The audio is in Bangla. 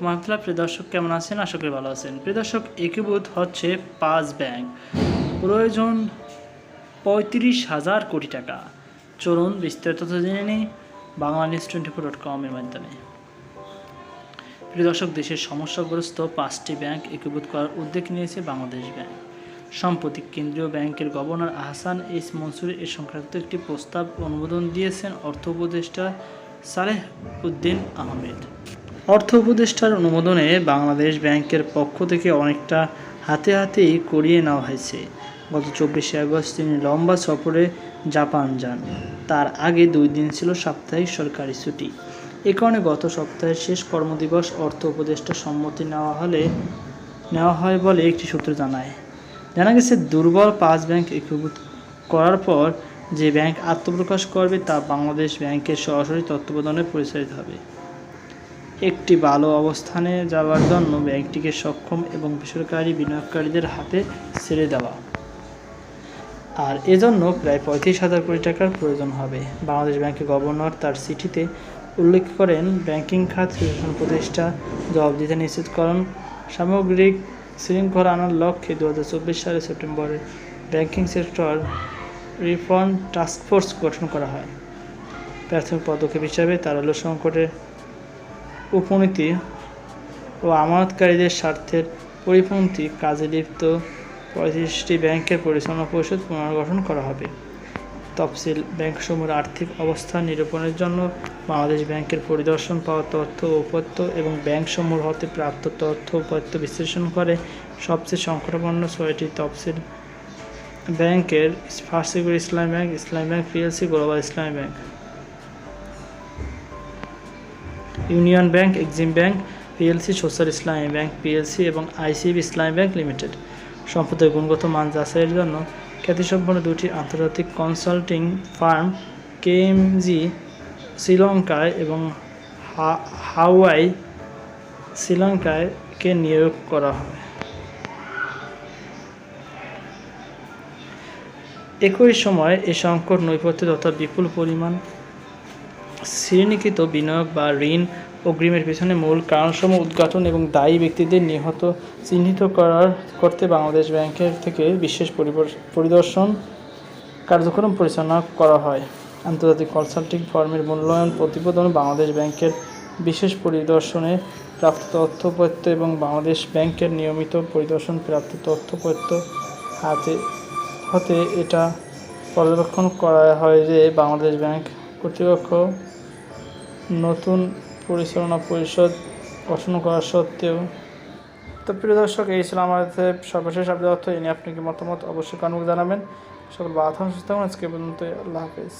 মাহমুদুল্লাহ প্রিয় দর্শক, কেমন আছেন? আশা করি ভালো আছেন। প্রিয় দর্শক একীভূত হচ্ছে পাঁচ ব্যাংক। প্রয়োজন পঁয়ত্রিশ হাজার কোটি টাকা। চলুন বিস্তারিত জেনে নিই Bangla news twenty four dot কমের মাধ্যমে। প্রিয় দর্শক, দেশের সমস্যাগ্রস্ত পাঁচটি ব্যাংক একীভূত করার উদ্যোগ নিয়েছে বাংলাদেশ ব্যাংক। সম্প্রতি কেন্দ্রীয় ব্যাংকের গভর্নর আহসান এস মনসুর এ সংক্রান্ত একটি প্রস্তাব অনুমোদন দিয়েছেন অর্থ উপদেষ্টা সালেহ উদ্দিন আহমেদ। অর্থ উপদেষ্টার অনুমোদনে বাংলাদেশ ব্যাংকের পক্ষ থেকে অনেকটা হাতে হাতেই করিয়ে নেওয়া হয়েছে। গত চব্বিশে আগস্ট তিনি লম্বা সফরে জাপান যান। তার আগে দুই দিন ছিল সাপ্তাহিক সরকারি ছুটি। এ কারণে গত সপ্তাহের শেষ কর্মদিবস অর্থ উপদেষ্টা সম্মতি নেওয়া হলে, নেওয়া হয় বলে একটি সূত্র জানায়। জানা গেছে, দুর্বল পাঁচ ব্যাংক একীভূত করার পর যে ব্যাংক আত্মপ্রকাশ করবে তা বাংলাদেশ ব্যাংকের সরাসরি তত্ত্বাবধানে পরিচালিত হবে। একটি ভালো অবস্থানে যাওয়ার জন্য ব্যাংকটিকে সক্ষম এবং বেসরকারি বিনিয়োগকারীদের হাতে ছেড়ে দেওয়া। আর এজন্য প্রায় পঁয়ত্রিশ হাজার কোটি টাকার প্রয়োজন হবে। বাংলাদেশ ব্যাংকের গভর্নর তার চিঠিতে উল্লেখ করেন, ব্যাংকিং খাত সুশাসন প্রতিষ্ঠা জবাবদিহিতা নিশ্চিতকরণ সামগ্রিক শৃঙ্খলা আনার লক্ষ্যে দু সালের সেপ্টেম্বরে ব্যাংকিং সেক্টর রিফর্ম টাস্কফোর্স গঠন করা হয়। প্রাথমিক পদক্ষেপ হিসাবে তারালো সংকটের উপনীতি ও আমানতকারীদের স্বার্থের পরিপন্থী কাজে লিপ্ত পঁয়ত্রিশটি ব্যাংকের পরিচালনা পরিষদ পুনর্গঠন করা হবে। তফসিল ব্যাংকসমূহের আর্থিক অবস্থা নিরূপণের জন্য বাংলাদেশ ব্যাংকের পরিদর্শন পাওয়া তথ্য ও উপাত্ত এবং ব্যাংকসমূহ হতে প্রাপ্ত তথ্য উপাত্ত বিশ্লেষণ করে সবচেয়ে সংকটাপন্ন ছয়টি তফসিল ব্যাংকের First Secure Islami Bank Islami Bank, PLC, Global Islami Bank. Union Bank, Exim Bank, PLC, Social Islami Bank, PLC এবং আইসিবি ইসলামী ব্যাংক লিমিটেড। সম্পদের গুণগত মান যাচাইয়ের জন্য খ্যাতিসম্পন্ন দুটি আন্তর্জাতিক কনসাল্টিং ফার্ম কে কেএমজি শ্রীলঙ্কায় এবং হাওয়াই শ্রীলঙ্কায় কে নিয়োগ করা হবে। একই সময় এ সংকট নৈপথ্য তথা বিপুল পরিমাণ শ্রেণীকৃত বিনিয়োগ বা ঋণ অগ্রিমের পেছনে মূল কারণসমূহ উদ্ঘাটন এবং দায়ী ব্যক্তিদের নিহত, চিহ্নিত করার করতে বাংলাদেশ ব্যাংকের থেকে বিশেষ পরিদর্শন কার্যক্রম পরিচালনা করা হয়। আন্তর্জাতিক কনসাল্টিং ফার্মের মূল্যায়ন প্রতিবেদন বাংলাদেশ ব্যাংকের বিশেষ পরিদর্শনে প্রাপ্ত তথ্যপত্র এবং বাংলাদেশ ব্যাংকের নিয়মিত পরিদর্শন প্রাপ্ত তথ্যপত্র হাতে, হতে এটা পর্যবেক্ষণ করা হয় যে বাংলাদেশ ব্যাংক কর্তৃপক্ষ নতুন পরিচালনা পরিষদ গঠন করা সত্ত্বেও। তো প্রিয় দর্শক, এই ছিল আমাদের সর্বশেষ আপডেট অর্থ এ নিয়ে আপনি কি মতামত অবশ্যই কর্মক জানাবেন। সকল বাধা সুস্থ আজকে পর্যন্ত আল্লাহ হাফিজ।